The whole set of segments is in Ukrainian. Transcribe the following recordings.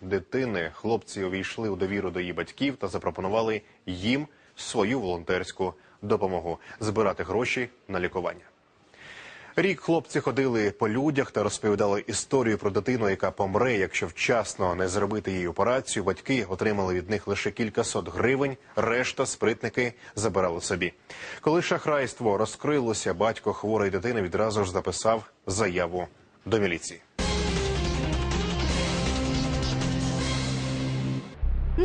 дитини хлопці увійшли у довіру до її батьків та запропонували їм свою волонтерську допомогу збирати гроші на лікування. Рік хлопці ходили по людях та розповідали історію про дитину, яка помре, якщо вчасно не зробити їй операцію. Батьки отримали від них лише кількасот гривень. Решта спритники забирали собі. Коли шахрайство розкрилося, батько хворої дитини відразу ж записав заяву до міліції.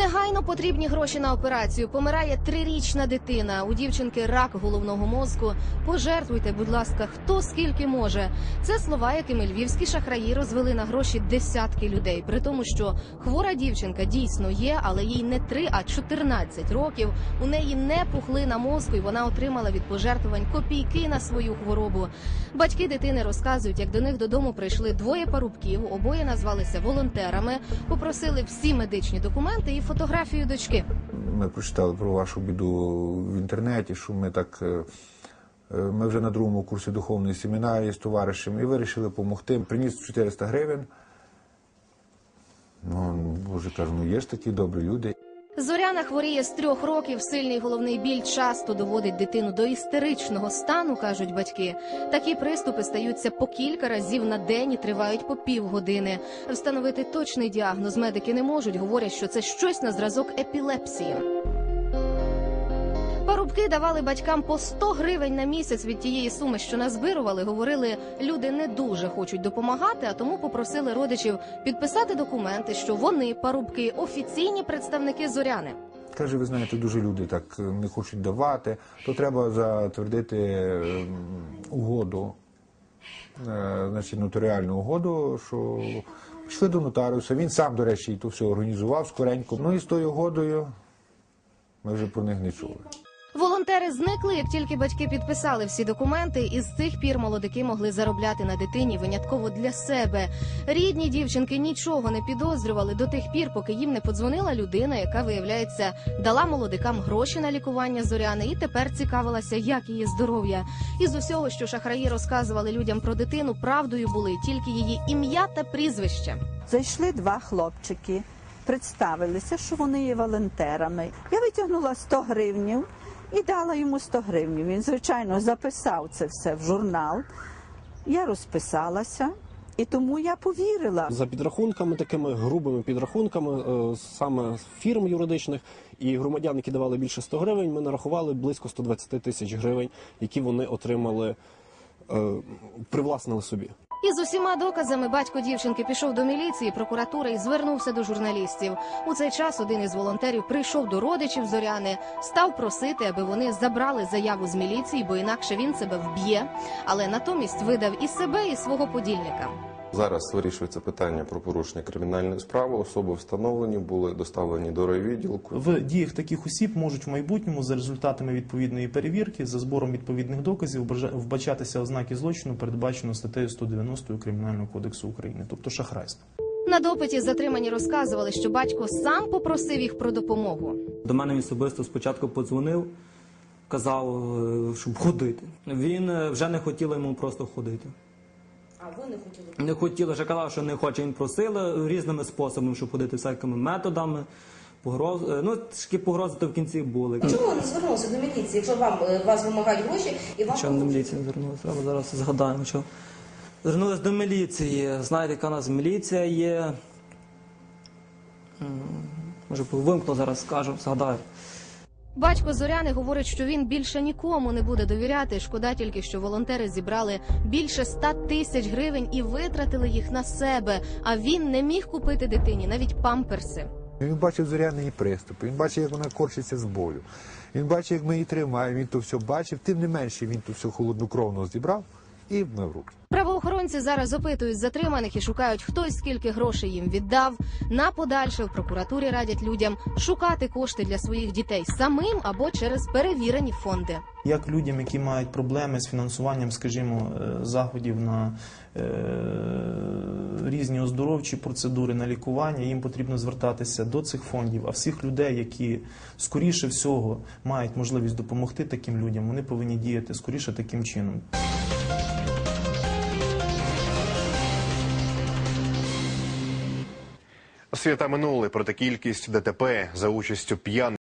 Негайно потрібні гроші на операцію. Помирає трирічна дитина. У дівчинки рак головного мозку. Пожертвуйте, будь ласка, хто скільки може. Це слова, якими львівські шахраї розвели на гроші десятки людей. При тому, що хвора дівчинка дійсно є, але їй не 3, а 14 років. У неї не пухлина мозку, і вона отримала від пожертвувань копійки на свою хворобу. Батьки дитини розказують, як до них додому прийшли двоє парубків. Обоє назвалися волонтерами, попросили всі медичні документи і фотографію дочки. Ми прочитали про вашу біду в інтернеті, що ми так. е, е, Ми вже на другому курсі духовної семінарії з товаришем і вирішили допомогти. Приніс 400 гривень. Ну, боже кажу, ну є ж такі добрі люди. Зоряна хворіє з трьох років. Сильний головний біль часто доводить дитину до істеричного стану, кажуть батьки. Такі приступи стаються по кілька разів на день і тривають по півгодини. Встановити точний діагноз медики не можуть. Говорять, що це щось на зразок епілепсії. Парубки давали батькам по 100 гривень на місяць від тієї суми, що назбирували. Говорили, люди не дуже хочуть допомагати, а тому попросили родичів підписати документи, що вони, парубки, офіційні представники зоряни. Каже, ви знаєте, дуже люди так е, не хочуть давати, то треба затвердити е, угоду, е, значить, нотаріальну угоду, що пішли до нотаріуса. Він сам, до речі, і то все організував скоренько. Ну і з тою угодою ми вже про них не чули. Волонтери зникли, як тільки батьки підписали всі документи, і з цих пір молодики могли заробляти на дитині винятково для себе. Рідні дівчинки нічого не підозрювали до тих пір, поки їм не подзвонила людина, яка виявляється дала молодикам гроші на лікування зоряни, і тепер цікавилася, як її здоров'я. Із усього, що шахраї розказували людям про дитину, правдою були тільки її ім'я та прізвище. Зайшли два хлопчики, представилися, що вони є волонтерами. Я витягнула 100 гривнів і дала йому 100 гривнів. Він, звичайно, записав це все в журнал. Я розписалася, і тому я повірила. за підрахунками, такими грубими підрахунками, е, саме фірм юридичних і громадян, які давали більше 100 гривень, ми нарахували близько 120 тисяч гривень, які вони отримали, е, привласнили собі. Із усіма доказами батько дівчинки пішов до міліції, прокуратури і звернувся до журналістів. У цей час один із волонтерів прийшов до родичів Зоряни, став просити, аби вони забрали заяву з міліції, бо інакше він себе вб'є. Але натомість видав і себе, і свого подільника. Зараз вирішується питання про порушення кримінальної справи. Особи встановлені були доставлені до райвідділку. В діях таких осіб можуть в майбутньому за результатами відповідної перевірки, за збором відповідних доказів вбачатися ознаки злочину, передбачено статтею 190 Кримінального кодексу України, тобто шахрайство. На допиті затримані розказували, що батько сам попросив їх про допомогу. До мене він особисто спочатку подзвонив, казав, е, щоб ходити. Він е, вже не хотів йому просто ходити. А ви не хотіли? Не хотіли, вже казав, що не хоче. Він просили різними способами, щоб ходити всякими методами. Погроз... е, Ну, такі погрози то в кінці були. Чому ви не звернулися до міліції, якщо вам е, вас вимагають гроші і вам Що до міліції не звернулися? Треба зараз згадаємо, що. Звернулися до міліції. Знаєте, яка у нас міліція є. Може, вимкну зараз скажу, згадаю. Батько Зоряни говорить, що він більше нікому не буде довіряти. Шкода тільки, що волонтери зібрали більше 100 тисяч гривень і витратили їх на себе. А він не міг купити дитині навіть памперси. Він бачив зоряний приступ, він бачив, як вона корчиться з болю. Він бачив, як ми її тримаємо, він то все бачив. Тим не менше, він то все холоднокровно зібрав і в руки. Правоохоронці зараз опитують затриманих і шукають, хто скільки грошей їм віддав. На подальше в прокуратурі радять людям шукати кошти для своїх дітей самим або через перевірені фонди. Як людям, які мають проблеми з фінансуванням, скажімо, е, заходів на е, різні оздоровчі процедури, на лікування, їм потрібно звертатися до цих фондів. А всіх людей, які скоріше всього мають можливість допомогти таким людям, вони повинні діяти скоріше таким чином. Свята минули, проте кількість ДТП за участю п'яних